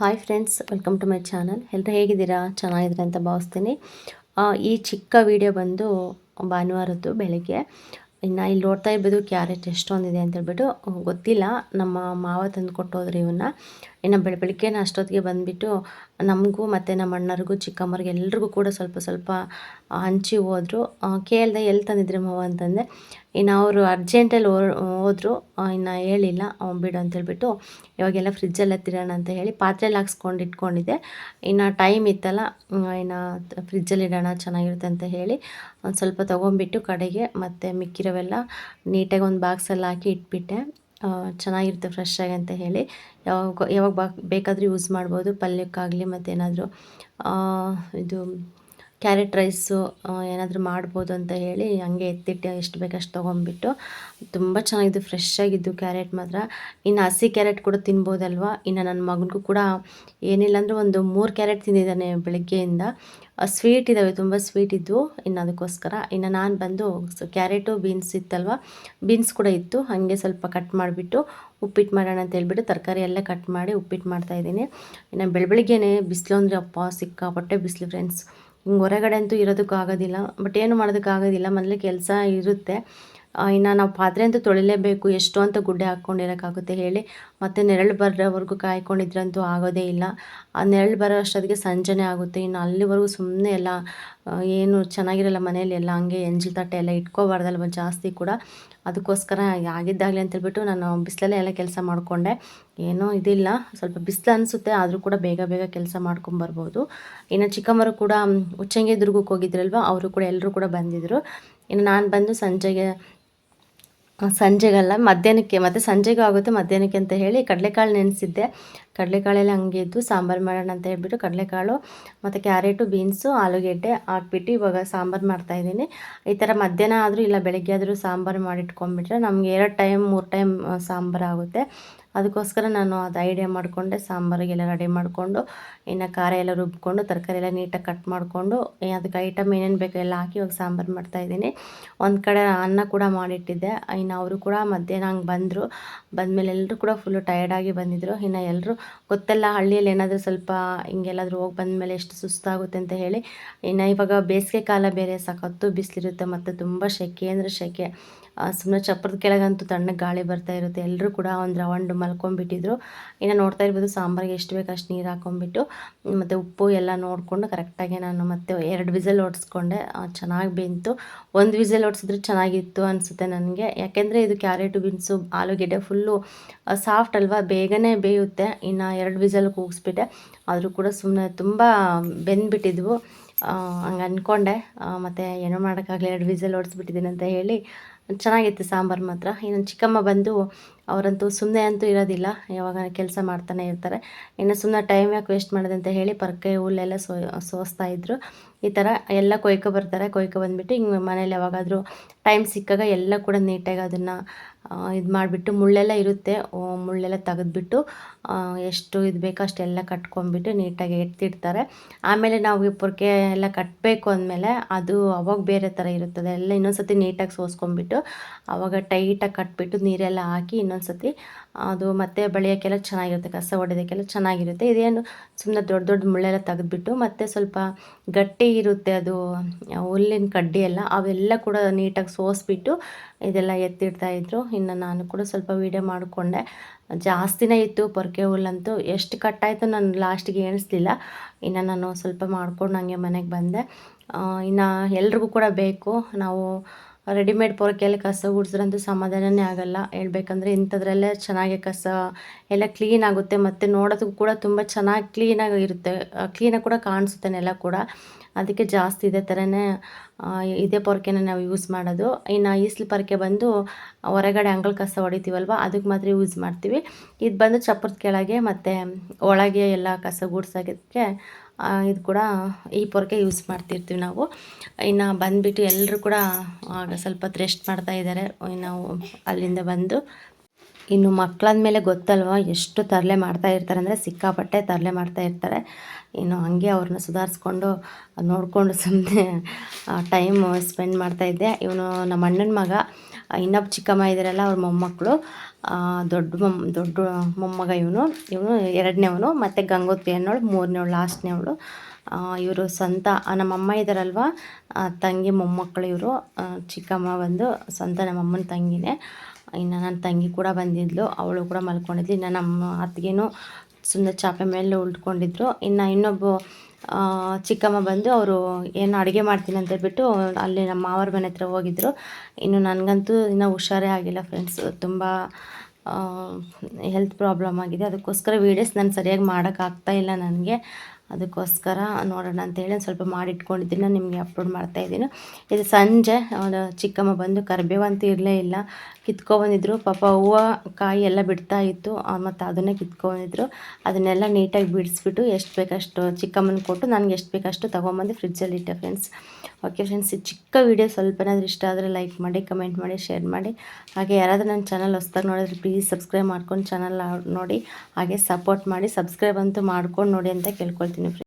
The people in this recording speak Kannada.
Hi friends welcome to my channel ಎಲ್ಲರೂ ಹೇಗಿದ್ದೀರಾ? ಚೆನ್ನಾಗಿದ್ದೀರಾ ಅಂತ ಭಾವಿಸ್ತೀನಿ. ಈ ಚಿಕ್ಕ ವಿಡಿಯೋ ಬಂದು ಭಾನುವಾರದ್ದು ಬೆಳಗ್ಗೆ. ಇನ್ನು ಇಲ್ಲಿ ನೋಡ್ತಾ ಇರ್ಬೋದು ಕ್ಯಾರೆಟ್ ಎಷ್ಟೊಂದಿದೆ ಅಂತ ಹೇಳ್ಬಿಟ್ಟು, ಗೊತ್ತಿಲ್ಲ. ನಮ್ಮ ಮಾವ ತಂದು ಕೊಟ್ಟೋದ್ರೆ ಇವನ್ನ. ಇನ್ನು ಬೆಳ, ಬೆಳಿಗ್ಗೆನ ಅಷ್ಟೊತ್ತಿಗೆ ಬಂದುಬಿಟ್ಟು ನಮಗೂ ಮತ್ತು ನಮ್ಮ ಅಣ್ಣರಿಗೂ, ಚಿಕ್ಕಮ್ಮರಿಗೆ ಎಲ್ರಿಗೂ ಕೂಡ ಸ್ವಲ್ಪ ಸ್ವಲ್ಪ ಹಂಚಿ ಹೋದರು. ಕೇಳಿದೆ ಎಲ್ಲಿ ತಂದಿದ್ರಿ ಮಾವ ಅಂತಂದೆ, ಇನ್ನು ಅವರು ಅರ್ಜೆಂಟಲ್ಲಿ ಹೋದರು. ಇನ್ನು ಹೇಳಿಲ್ಲ ಬಿಡು ಅಂತ ಹೇಳ್ಬಿಟ್ಟು ಇವಾಗೆಲ್ಲ ಫ್ರಿಜ್ಜಲ್ಲಿ ಹತ್ತಿರೋಣ ಅಂತ ಹೇಳಿ ಪಾತ್ರೆಲಿ ಹಾಕ್ಸ್ಕೊಂಡು ಇಟ್ಕೊಂಡಿದ್ದೆ. ಇನ್ನು ಟೈಮ್ ಇತ್ತಲ್ಲ ಇನ್ನು ಫ್ರಿಜ್ಜಲ್ಲಿ ಇಡೋಣ ಚೆನ್ನಾಗಿರುತ್ತೆ ಅಂತ ಹೇಳಿ ಒಂದು ಸ್ವಲ್ಪ ತೊಗೊಂಬಿಟ್ಟು ಕಡೆಗೆ ಮತ್ತು ಮಿಕ್ಕಿರೋವೆಲ್ಲ ನೀಟಾಗಿ ಒಂದು ಬಾಕ್ಸಲ್ಲಿ ಹಾಕಿ ಇಟ್ಬಿಟ್ಟೆ. ಚೆನ್ನಾಗಿರುತ್ತೆ ಫ್ರೆಶ್ ಆಗಿ ಅಂತ ಹೇಳಿ. ಯಾವಾಗ ಯಾವಾಗ ಬೇಕಾದರೂ ಯೂಸ್ ಮಾಡ್ಬೋದು. ಪಲ್ಯಕ್ಕಾಗಲಿ ಮತ್ತೇನಾದರೂ. ಇದು ಕ್ಯಾರೆಟ್ ರೈಸು ಏನಾದರೂ ಮಾಡ್ಬೋದು ಅಂತ ಹೇಳಿ ಹಂಗೆ ಎತ್ತಿಟ್ಟು ಎಷ್ಟು ಬೇಕಷ್ಟು ತೊಗೊಂಬಿಟ್ಟು. ತುಂಬ ಚೆನ್ನಾಗಿದ್ದು ಫ್ರೆಶ್ ಆಗಿದ್ದು ಕ್ಯಾರೆಟ್ ಮಾತ್ರ. ಇನ್ನು ಹಸಿ ಕ್ಯಾರೆಟ್ ಕೂಡ ತಿನ್ಬೋದಲ್ವಾ? ಇನ್ನು ನನ್ನ ಮಗನಿಗೂ ಕೂಡ ಏನಿಲ್ಲ ಅಂದರೆ ಒಂದು ಮೂರು ಕ್ಯಾರೆಟ್ ತಿಂದಿದ್ದಾನೆ ಬೆಳಗ್ಗೆಯಿಂದ. ಸ್ವೀಟ್ ಇದ್ದಾವೆ ತುಂಬ ಸ್ವೀಟ್ ಇದ್ವು ಇನ್ನು ಅದಕ್ಕೋಸ್ಕರ ಇನ್ನು ನಾನು ಬಂದು ಕ್ಯಾರೆಟು ಬೀನ್ಸ್ ಇತ್ತಲ್ವ? ಬೀನ್ಸ್ ಕೂಡ ಇತ್ತು. ಹಾಗೆ ಸ್ವಲ್ಪ ಕಟ್ ಮಾಡಿಬಿಟ್ಟು ಉಪ್ಪಿಟ್ಟು ಮಾಡೋಣ ಅಂತ ಹೇಳ್ಬಿಟ್ಟು ತರಕಾರಿ ಎಲ್ಲ ಕಟ್ ಮಾಡಿ ಉಪ್ಪಿಟ್ಟು ಮಾಡ್ತಾಯಿದ್ದೀನಿ ಇನ್ನು ಬೆಳಬೆಳಿಗ್ಗೆನೇ ಬಿಸಿಲು ಅಂದರೆ ಅಪ್ಪ ಸಿಕ್ಕಾಪಟ್ಟೆ ಬಿಸಿಲು ಫ್ರೆಂಡ್ಸ್ ಹೊರಗಡೆ ಅಂತೂ ಇರೋದಕ್ಕೂ ಆಗೋದಿಲ್ಲ ಬಟ್ ಏನು ಮಾಡೋದಕ್ಕಾಗೋದಿಲ್ಲ. ಮೊದಲೇ ಕೆಲಸ ಇರುತ್ತೆ. ಇನ್ನು ನಾವು ಪಾತ್ರೆ ಅಂತೂ ತೊಳಿಲೇಬೇಕು, ಎಷ್ಟು ಅಂತ ಗುಡ್ಡೆ ಹಾಕ್ಕೊಂಡಿರೋಕ್ಕಾಗುತ್ತೆ ಹೇಳಿ. ಮತ್ತು ನೆರಳು ಬರೋವರೆಗೂ ಕಾಯ್ಕೊಂಡಿದ್ರಂತೂ ಆಗೋದೇ ಇಲ್ಲ. ಆ, ನೆರಳು ಬರೋ ಅಷ್ಟೊತ್ತಿಗೆ ಸಂಜೆನೇ ಆಗುತ್ತೆ. ಇನ್ನು ಅಲ್ಲಿವರೆಗೂ ಸುಮ್ಮನೆ ಎಲ್ಲ ಏನು ಚೆನ್ನಾಗಿರಲ್ಲ ಮನೇಲಿ ಎಲ್ಲ, ಹಂಗೆ ಎಂಜಲ್ ತಟ್ಟೆ ಎಲ್ಲ ಇಟ್ಕೋಬಾರ್ದಲ್ವ ಜಾಸ್ತಿ ಕೂಡ. ಅದಕ್ಕೋಸ್ಕರ ಆಗಿದ್ದಾಗಲಿ ಅಂತೇಳ್ಬಿಟ್ಟು ನಾನು ಬಿಸಿಲಲ್ಲೇ ಎಲ್ಲ ಕೆಲಸ ಮಾಡಿಕೊಂಡೆ. ಏನೂ ಇದಿಲ್ಲ. ಸ್ವಲ್ಪ ಬಿಸಿಲು ಅನಿಸುತ್ತೆ, ಆದರೂ ಕೂಡ ಬೇಗ ಬೇಗ ಕೆಲಸ ಮಾಡ್ಕೊಂಬರ್ಬೋದು ಇನ್ನು ಚಿಕ್ಕಮ್ಮರು ಕೂಡ ಉಚ್ಚಂಗಿ ದುರ್ಗಕ್ಕೆ ಹೋಗಿದ್ರಲ್ವ, ಅವರು ಕೂಡ ಎಲ್ಲರೂ ಕೂಡ ಬಂದಿದ್ದರು ಇನ್ನು ನಾನು ಬಂದು ಸಂಜೆಗೆ ಸಂಜೆಗಲ್ಲ, ಮಧ್ಯಾಹ್ನಕ್ಕೆ, ಮತ್ತು ಸಂಜೆಗೂ ಆಗುತ್ತೆ ಮಧ್ಯಾಹ್ನಕ್ಕೆ ಅಂತ ಹೇಳಿ ಕಡಲೆಕಾಳು ನೆನೆಸಿದ್ದೆ. ಕಡಲೆಕಾಳೆಲ್ಲ ಹಂಗೆ ಇದ್ದು ಸಾಂಬಾರು ಮಾಡೋಣ ಅಂತ ಹೇಳ್ಬಿಟ್ಟು ಕಡಲೆಕಾಳು, ಮತ್ತು ಕ್ಯಾರೆಟು, ಬೀನ್ಸು, ಆಲೂಗೆಡ್ಡೆ ಹಾಕ್ಬಿಟ್ಟು ಇವಾಗ ಸಾಂಬಾರು ಮಾಡ್ತಾಯಿದ್ದೀನಿ ಈ ಥರ ಮಧ್ಯಾಹ್ನ ಆದರೂ ಇಲ್ಲ, ಬೆಳಗ್ಗೆ ಆದರೂ ಸಾಂಬಾರು ಮಾಡಿಟ್ಕೊಂಡ್ಬಿಟ್ರೆ ನಮಗೆ ಎರಡು ಟೈಮ್, ಮೂರು ಟೈಮ್ ಸಾಂಬಾರು ಆಗುತ್ತೆ. ಅದಕ್ಕೋಸ್ಕರ ನಾನು ಅದು ಐಡಿಯಾ ಮಾಡಿಕೊಂಡೆ, ಸಾಂಬಾರಿಗೆಲ್ಲ ರೆಡಿ ಮಾಡಿಕೊಂಡು, ಇನ್ನು ಖಾರ ಎಲ್ಲ ರುಬ್ಕೊಂಡು, ತರಕಾರಿ ಎಲ್ಲ ನೀಟಾಗಿ ಕಟ್ ಮಾಡಿಕೊಂಡು ಅದಕ್ಕೆ ಐಟಮ್ ಏನೇನು ಬೇಕೋ ಎಲ್ಲ ಹಾಕಿ ಇವಾಗ ಸಾಂಬಾರು ಮಾಡ್ತಾಯಿದ್ದೀನಿ ಒಂದು ಕಡೆ ಅನ್ನ ಕೂಡ ಮಾಡಿಟ್ಟಿದ್ದೆ. ಇನ್ನು ಅವರು ಕೂಡ ಮಧ್ಯಾಹ್ನ ಹಂಗೆ ಬಂದರು. ಬಂದಮೇಲೆ ಎಲ್ಲರೂ ಕೂಡ ಫುಲ್ಲು ಟಯರ್ಡಾಗಿ ಬಂದಿದ್ದರು ಇನ್ನು ಎಲ್ಲರೂ ಗೊತ್ತಲ್ಲ ಹಳ್ಳಿಯಲ್ಲಿ ಏನಾದರೂ ಸ್ವಲ್ಪ ಹಿಂಗೆಲ್ಲಾದರೂ ಹೋಗಿ ಬಂದಮೇಲೆ ಎಷ್ಟು ಸುಸ್ತಾಗುತ್ತೆ ಅಂತ ಹೇಳಿ, ಇನ್ನು ಇವಾಗ ಬೇಸಿಗೆ ಕಾಲ ಬೇರೆ, ಸಖತ್ತು ಬಿಸಿಲಿರುತ್ತೆ ಮತ್ತು ತುಂಬ ಸೆಕೆ ಅಂದರೆ ಸೆಕೆ ಸುಮ್ಮನೆ ಚಪ್ಪರದ ಕೆಳಗಂತೂ ತಣ್ಣಗೆ ಗಾಳಿ ಬರ್ತಾ ಇರುತ್ತೆ. ಎಲ್ಲರೂ ಕೂಡ ಒಂದು ರೌಂಡ್ ಮಲ್ಕೊಂಡ್ಬಿಟ್ಟಿದ್ರು ಇನ್ನು ನೋಡ್ತಾ ಇರ್ಬೋದು ಸಾಂಬಾರಿಗೆ ಎಷ್ಟು ಬೇಕು ಅಷ್ಟು ನೀರು ಹಾಕ್ಕೊಂಬಿಟ್ಟು ಮತ್ತು ಉಪ್ಪು ಎಲ್ಲ ನೋಡಿಕೊಂಡು ಕರೆಕ್ಟಾಗಿ ನಾನು ಮತ್ತೆ ಎರಡು ವಿಸಲ್ ಓಡಿಸ್ಕೊಂಡೆ. ಚೆನ್ನಾಗಿ ಬೆಂತು. ಒಂದು ವಿಸಲ್ ಹೊಡ್ಸಿದ್ರೆ ಚೆನ್ನಾಗಿತ್ತು ಅನಿಸುತ್ತೆ ನನಗೆ. ಯಾಕೆಂದರೆ ಇದು ಕ್ಯಾರೆಟು, ಬೀನ್ಸು, ಆಲೂಗೆಡ್ಡೆ ಫುಲ್ಲು ಸಾಫ್ಟ್ ಅಲ್ವಾ? ಬೇಗನೆ ಬೇಯುತ್ತೆ. ಇನ್ನು ಎರಡು ವಿಸಲ್ ಕೂಗಿಸ್ಬಿಟ್ಟೆ. ಆದರೂ ಕೂಡ ಸುಮ್ಮನೆ ತುಂಬ ಬೆಂದ್ಬಿಟ್ಟಿದ್ವು. ಹಂಗೆ ಅಂದ್ಕೊಂಡೆ ಮತ್ತು ಏನೋ ಮಾಡೋಕ್ಕಾಗಲಿ ಎರಡು ವಿಸಲ್ ಓಡಿಸ್ಬಿಟ್ಟಿದ್ದೀನಿ ಅಂತ ಹೇಳಿ ಚೆನ್ನಾಗಿತ್ತು ಸಾಂಬಾರು ಮಾತ್ರ. ಇನ್ನು ಚಿಕ್ಕಮ್ಮ ಬಂದು ಅವರಂತೂ ಸುಮ್ಮನೆ ಅಂತೂ ಇರೋದಿಲ್ಲ. ಯಾವಾಗ ಕೆಲಸ ಮಾಡ್ತಾನೆ ಇರ್ತಾರೆ. ಇನ್ನು ಸುಮ್ಮನೆ ಟೈಮ್ ಯಾಕೆ ವೇಸ್ಟ್ ಮಾಡೋದು ಅಂತ ಹೇಳಿ ಪರ್ಕೆ ಹುಲ್ಲೆಲ್ಲ ಸೋ, ಸೋಸ್ತಾ ಇದ್ದರು ಈ ಥರ ಎಲ್ಲ ಕೊಯ್ಕೊ ಬರ್ತಾರೆ. ಕೊಯ್ಕೊ ಬಂದುಬಿಟ್ಟು ಹಿಂಗೆ ಮನೇಲಿ ಯಾವಾಗಾದರೂ ಟೈಮ್ ಸಿಕ್ಕಾಗ ಎಲ್ಲ ಕೂಡ ನೀಟಾಗಿ ಅದನ್ನು ಇದು ಮಾಡಿಬಿಟ್ಟು ಮುಳ್ಳೆಲ್ಲ ಇರುತ್ತೆ. ಮುಳ್ಳೆಲ್ಲ ತೆಗೆದ್ಬಿಟ್ಟು ಎಷ್ಟು ಇದು ಬೇಕೋ ಅಷ್ಟೆಲ್ಲ ಕಟ್ಕೊಂಡ್ಬಿಟ್ಟು ನೀಟಾಗಿ ಎತ್ತಿಡ್ತಾರೆ. ಆಮೇಲೆ ನಾವು ಪೊರ್ಕೆ ಎಲ್ಲ ಕಟ್ಟಬೇಕು ಅಂದಮೇಲೆ ಅದು ಅವಾಗ ಬೇರೆ ಥರ ಇರುತ್ತದೆ. ಎಲ್ಲ ಇನ್ನೊಂದ್ಸತಿ ನೀಟಾಗಿ ಸೋಸ್ಕೊಂಡ್ಬಿಟ್ಟು ಆವಾಗ ಟೈಟಾಗಿ ಕಟ್ಬಿಟ್ಟು ನೀರೆಲ್ಲ ಹಾಕಿ ಇನ್ನೊಂದ್ಸತಿ, ಅದು ಮತ್ತೆ ಬೆಳೆಯೋಕ್ಕೆಲ್ಲ ಚೆನ್ನಾಗಿರುತ್ತೆ, ಕಸ ಹೊಡೆಯೋದಕ್ಕೆಲ್ಲ ಚೆನ್ನಾಗಿರುತ್ತೆ. ಇದೇನು ಸುಮ್ಮನೆ ದೊಡ್ಡ ದೊಡ್ಡ ಮುಳ್ಳೆಲ್ಲ ತೆಗೆದ್ಬಿಟ್ಟು, ಮತ್ತೆ ಸ್ವಲ್ಪ ಗಟ್ಟಿ ಇರುತ್ತೆ ಅದು ಹುಲ್ಲಿನ ಕಡ್ಡಿ ಎಲ್ಲ, ಅವೆಲ್ಲ ಕೂಡ ನೀಟಾಗಿ ಸೋಸ್ಬಿಟ್ಟು ಇದೆಲ್ಲ ಎತ್ತಿಡ್ತಾ ಇದ್ರು. ಇನ್ನು ನಾನು ಕೂಡ ಸ್ವಲ್ಪ ವೀಡಿಯೋ ಮಾಡಿಕೊಂಡೆ. ಜಾಸ್ತಿನೇ ಇತ್ತು ಪೊರ್ಕೆ ಹುಲ್ಲಂತೂ. ಎಷ್ಟು ಕಟ್ಟಾಯಿತು ನಾನು ಲಾಸ್ಟಿಗೆ ಎಣಿಸ್ಲಿಲ್ಲ. ಇನ್ನು ನಾನು ಸ್ವಲ್ಪ ಮಾಡ್ಕೊಂಡು ನನಗೆ ಮನೆಗೆ ಬಂದೆ. ಇನ್ನು ಎಲ್ರಿಗೂ ಕೂಡ ಬೇಕು. ನಾವು ರೆಡಿಮೇಡ್ ಪೊರಕೆಯಲ್ಲಿ ಕಸ ಗುಡಿಸ್ರಂತೂ ಸಮಾಧಾನನೇ ಆಗಲ್ಲ. ಹೇಳ್ಬೇಕಂದ್ರೆ ಇಂಥದ್ರಲ್ಲೇ ಚೆನ್ನಾಗಿ ಕಸ ಎಲ್ಲ ಕ್ಲೀನ್ ಆಗುತ್ತೆ. ಮತ್ತು ನೋಡೋದಕ್ಕೂ ಕೂಡ ತುಂಬ ಚೆನ್ನಾಗಿ ಕ್ಲೀನಾಗಿ ಇರುತ್ತೆ. ಕ್ಲೀನಾಗಿ ಕೂಡ ಕಾಣಿಸುತ್ತೆ ನೆಲ ಕೂಡ. ಅದಕ್ಕೆ ಜಾಸ್ತಿ ಇದೆ ಥರನೇ ಇದೇ ಪೊರ್ಕೆನ ನಾವು ಯೂಸ್ ಮಾಡೋದು. ಇನ್ನು ಈಸ್ಲು ಪೊರ್ಕೆ ಬಂದು ಹೊರಗಡೆ ಅಂಗಳ ಕಸ ಹೊಡಿತೀವಲ್ವ, ಅದಕ್ಕೆ ಮಾತ್ರ ಯೂಸ್ ಮಾಡ್ತೀವಿ. ಇದು ಬಂದು ಚಪ್ಪರದ ಕೆಳಗೆ ಮತ್ತು ಒಳಗೆ ಎಲ್ಲ ಕಸ ಗೂಡ್ಸೋಕ್ಕೆ ಇದು ಕೂಡ ಈ ಪೊರ್ಕೆ ಯೂಸ್ ಮಾಡ್ತಿರ್ತೀವಿ ನಾವು. ಇನ್ನು ಬಂದುಬಿಟ್ಟು ಎಲ್ಲರೂ ಕೂಡ ಸ್ವಲ್ಪ ರೆಸ್ಟ್ ಮಾಡ್ತಾ ಇದ್ದಾರೆ ನಾವು ಅಲ್ಲಿಂದ ಬಂದು ಇನ್ನು ಮಕ್ಕಳಾದ್ಮೇಲೆ ಗೊತ್ತಲ್ವ ಎಷ್ಟು ತರಲೆ ಮಾಡ್ತಾ ಇರ್ತಾರೆ ಅಂದರೆ ಸಿಕ್ಕಾಪಟ್ಟೆ ತರಲೆ ಮಾಡ್ತಾ ಇರ್ತಾರೆ. ಇನ್ನು ಹಂಗೆ ಅವ್ರನ್ನ ಸುಧಾರಿಸ್ಕೊಂಡು ನೋಡಿಕೊಂಡು ಸುಮ್ಮನೆ ಟೈಮ್ ಸ್ಪೆಂಡ್ ಮಾಡ್ತಾಯಿದ್ದೆ ಇವನು ನಮ್ಮ ಅಣ್ಣನ ಮಗ ಇನ್ನೊಬ್ಬ ಚಿಕ್ಕಮ್ಮ ಇದ್ದಾರಲ್ಲ ಅವ್ರ ಮೊಮ್ಮಕ್ಕಳು ದೊಡ್ಡ ಮೊಮ್ಮ ದೊಡ್ಡ ಮೊಮ್ಮಗ ಇವನು. ಇವನು ಎರಡನೇವನು ಮತ್ತು ಗಂಗೋತ್ರಿ ಅನ್ನೋಳು ಮೂರನೇವಳು, ಲಾಸ್ಟ್ನೇವಳು. ಇವರು ಸ್ವಂತ ನಮ್ಮಮ್ಮ ಇದ್ದಾರಲ್ವ ತಂಗಿ ಮೊಮ್ಮಕ್ಕಳು ಇವರು ಚಿಕ್ಕಮ್ಮ ಬಂದು ಸ್ವಂತ ನಮ್ಮಮ್ಮನ ತಂಗಿನೇ. ಇನ್ನು ನನ್ನ ತಂಗಿ ಕೂಡ ಬಂದಿದ್ಲು, ಅವಳು ಕೂಡ ಮಲ್ಕೊಂಡಿದ್ಲು. ಇನ್ನು ನಮ್ಮ ಅತ್ತಿಗೆನೂ ಸುಂದರ ಚಾಪೆ ಮೇಲೆ ಉಳ್ಕೊಂಡಿದ್ರು. ಇನ್ನು ಇನ್ನೊಬ್ಬ ಚಿಕ್ಕಮ್ಮ ಬಂದು ಅವರು ಏನು ಅಡುಗೆ ಮಾಡ್ತೀನಿ ಅಂತ ಹೇಳ್ಬಿಟ್ಟು ಅಲ್ಲಿ ನಮ್ಮ ಮಾವರ ಮನೆ ಹತ್ರ ಹೋಗಿದ್ರು. ಇನ್ನು ನನಗಂತೂ ಇನ್ನೂ ಹುಷಾರೇ ಆಗಿಲ್ಲ ಫ್ರೆಂಡ್ಸ್ ತುಂಬ ಹೆಲ್ತ್ ಪ್ರಾಬ್ಲಮ್ ಆಗಿದೆ. ಅದಕ್ಕೋಸ್ಕರ ವೀಡಿಯೋಸ್ ನಾನು ಸರಿಯಾಗಿ ಮಾಡೋಕ್ಕಾಗ್ತಾ ಇಲ್ಲ ನನಗೆ. ಅದಕ್ಕೋಸ್ಕರ ನೋಡೋಣ ಅಂತೇಳಿ ಒಂದು ಸ್ವಲ್ಪ ಮಾಡಿಟ್ಕೊಂಡಿದ್ದೀನಿ, ನಾನು ನಿಮಗೆ ಅಪ್ಲೋಡ್ ಮಾಡ್ತಾ ಇದ್ದೀನಿ. ಇದು ಸಂಜೆ ಚಿಕ್ಕಮ್ಮ ಬಂದು ಕರಿಬೇವಂತೂ ಇರಲೇ ಇಲ್ಲ. ಕಿತ್ಕೊಬಂದಿದ್ರು, ಪಾಪ ಹೂವು, ಕಾಯಿ ಎಲ್ಲ ಬಿಡ್ತಾ ಇತ್ತು ಮತ್ತು ಅದನ್ನೇ ಕಿತ್ಕೊಬಂದಿದ್ರು. ಅದನ್ನೆಲ್ಲ ನೀಟಾಗಿ ಬಿಡಿಸ್ಬಿಟ್ಟು ಎಷ್ಟು ಬೇಕಷ್ಟು ಚಿಕ್ಕಮ್ಮನ ಕೊಟ್ಟು ನನಗೆ ಎಷ್ಟು ಬೇಕಷ್ಟು ತೊಗೊಂಬಂದು ಫ್ರಿಜ್ಜಲ್ಲಿ ಇಟ್ಟೆ ಫ್ರೆಂಡ್ಸ್ ಓಕೆ ಫ್ರೆಂಡ್ಸ್ ಈ ಚಿಕ್ಕ ವೀಡಿಯೋ ಸ್ವಲ್ಪನಾದ್ರೂ ಇಷ್ಟ ಆದರೆ ಲೈಕ್ ಮಾಡಿ ಕಮೆಂಟ್ ಮಾಡಿ ಶೇರ್ ಮಾಡಿ. ಹಾಗೆ ಯಾರಾದರೂ ನನ್ನ ಚಾನಲ್ ಹೊಸ್ದಾಗಿ ನೋಡಿದ್ರೆ ಪ್ಲೀಸ್ ಸಬ್ಸ್ಕ್ರೈಬ್ ಮಾಡ್ಕೊಂಡು ಚಾನಲ್ ನೋಡಿ ಹಾಗೆ ಸಪೋರ್ಟ್ ಮಾಡಿ ಸಬ್ಸ್ಕ್ರೈಬ್ ಅಂತೂ ಮಾಡ್ಕೊಂಡು ನೋಡಿ ಅಂತ ಕೇಳ್ಕೊಳ್ತೀನಿ. ಫ್ರೆಂಡ್ಸ್